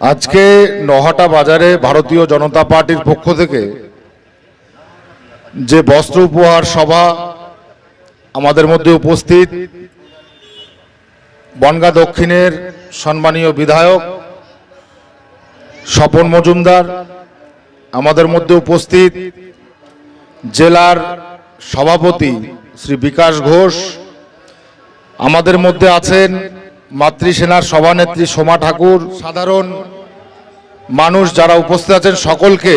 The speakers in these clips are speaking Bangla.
আজকে নহাটা বাজারে ভারতীয় জনতা পার্টির পক্ষ থেকে যে বস্ত্র উপহার সভা আমাদের মধ্যে উপস্থিত, বনগা দক্ষিণের সম্মানীয় বিধায়ক স্বপন মজুমদার, আমাদের মধ্যে উপস্থিত জেলার সভাপতি শ্রী বিকাশ ঘোষ, আমাদের মধ্যে আছেন মাতৃসেনার সভানেত্রী সোমা ঠাকুর, সাধারণ মানুষ যারা উপস্থিত আছেন সকলকে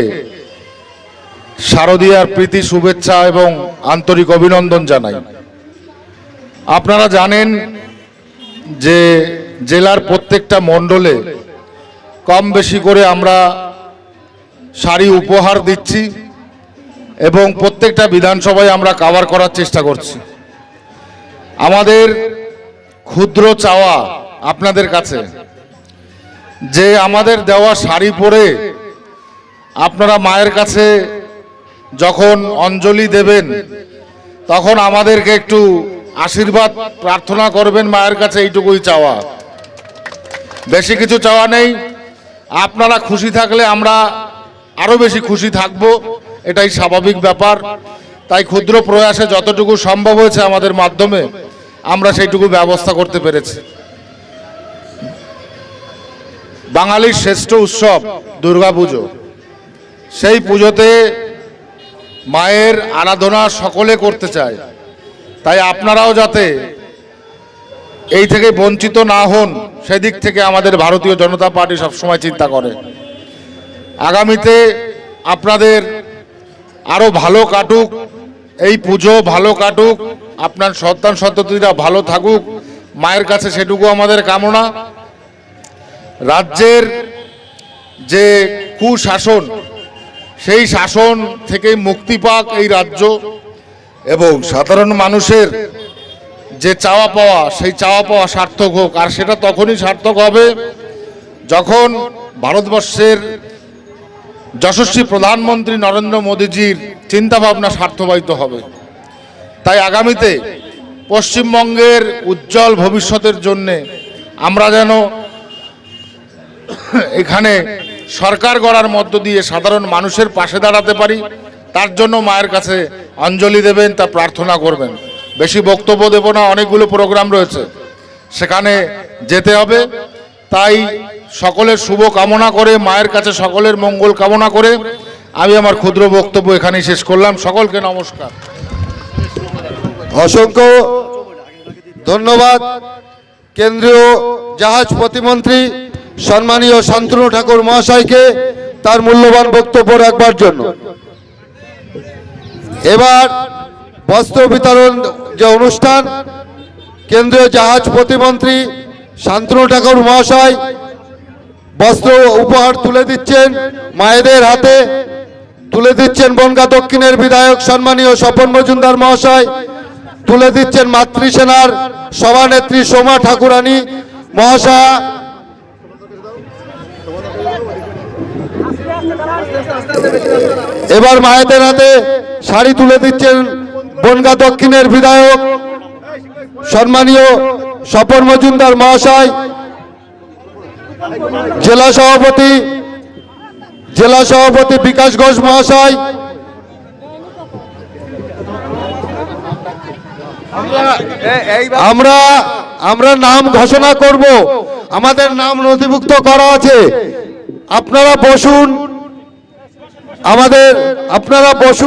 শারদীয়ার প্রীতি, শুভেচ্ছা এবং আন্তরিক অভিনন্দন জানাই। আপনারা জানেন যে জেলার প্রত্যেকটা মণ্ডলে কম বেশি করে আমরা শাড়ি উপহার দিচ্ছি এবং প্রত্যেকটা বিধানসভায় আমরা কাভার করার চেষ্টা করছি। আমাদের ক্ষুদ্র চাওয়া আপনাদের কাছে। যে আমাদের দেওয়া শাড়ি পরে আপনারা মায়ের কাছে যখন অঞ্জলি দেবেন, তখন আমাদেরকে একটু আশীর্বাদ, প্রার্থনা করবেন মায়ের কাছে এইটুকুই চাওয়া। বেশি কিছু চাওয়া নেই। আপনারা খুশি থাকলে আমরা আরও বেশি খুশি থাকব, এটাই স্বাভাবিক ব্যাপার। তাই ক্ষুদ্র প্রয়াসে যতটুকু সম্ভব হয়েছে আমাদের মাধ্যমে আমরা সেইটুকু ব্যবস্থা করতে পেরেছি। বাঙালির শ্রেষ্ঠ উৎসব দুর্গাপুজো সেই পুজোতে মায়ের আরাধনা সকলে করতে চায়। তাই আপনারাও যাতে এই থেকে বঞ্চিত না হন, সেদিক থেকে আমাদের ভারতীয় জনতা পার্টি সবসময় চিন্তা করে। আগামীতে আপনাদের আরও ভালো কাটুক, এই পুজো ভালো কাটুক আপনার সন্তান সন্ততিরা ভালো থাকুক, মায়ের কাছে সেটুকু আমাদের কামনা। রাজ্যের যে কুশাসন, সেই শাসন থেকে মুক্তি পাক এই রাজ্য এবং সাধারণ মানুষের যে চাওয়া পাওয়া, সেই চাওয়া পাওয়া সার্থক হোক, আর সেটা তখনই সার্থক হবে যখন ভারতবর্ষের যশস্বী প্রধানমন্ত্রী নরেন্দ্র মোদীজির চিন্তাভাবনা স্বার্থবাহিত হবে। তাই আগামীতে পশ্চিমবঙ্গের উজ্জ্বল ভবিষ্যতের জন্যে আমরা যেন এখানে সরকার গড়ার মধ্য দিয়ে সাধারণ মানুষের পাশে দাঁড়াতে পারি, তার জন্য মায়ের কাছে অঞ্জলি দেবেন, তা প্রার্থনা করবেন। বেশি বক্তব্য দেব না, অনেকগুলো প্রোগ্রাম রয়েছে, সেখানে যেতে হবে। তাই সকলের শুভ কামনা করে, মায়ের কাছে সকলের মঙ্গল কামনা করে, আমি আমার ক্ষুদ্র বক্তব্য এখানেই শেষ করলাম। সকলকে নমস্কার। অসংখ্য ধন্যবাদ কেন্দ্রীয় জাহাজ প্রতিমন্ত্রী সম্মানীয় শান্তনু ঠাকুর মহাশয়কে তার মূল্যবান বক্তব্য রাখবার জন্য। এবার বস্ত্র বিতরণ যে অনুষ্ঠান, কেন্দ্রীয় জাহাজ প্রতিমন্ত্রী শান্তনু ঠাকুর মহাশয় বস্ত্র উপহার তুলে দিচ্ছেন, মায়েদের হাতে তুলে দিচ্ছেন বনগা দক্ষিণের বিধায়ক সম্মানীয় স্বপন মজুমদার মহাশয়। তুলে দিচ্ছেন মাতৃসেনার সভানেত্রী সোমা ঠাকুরানী। মহাশয়া, এবার মায়েদের হাতে শাড়ি তুলে দিচ্ছেন বনগা দক্ষিণের বিধায়ক, সম্মানীয় স্বপন মজুমদার মহাশয়, জেলা সভাপতি জেলা সভাপতি বিকাশ ঘোষ মহাশয় আমরা আমরা নাম ঘোষণা করব। আমাদের নাম নথিভুক্ত করা আছে। আপনারা বসুন। আমাদের, আপনারা বসুন।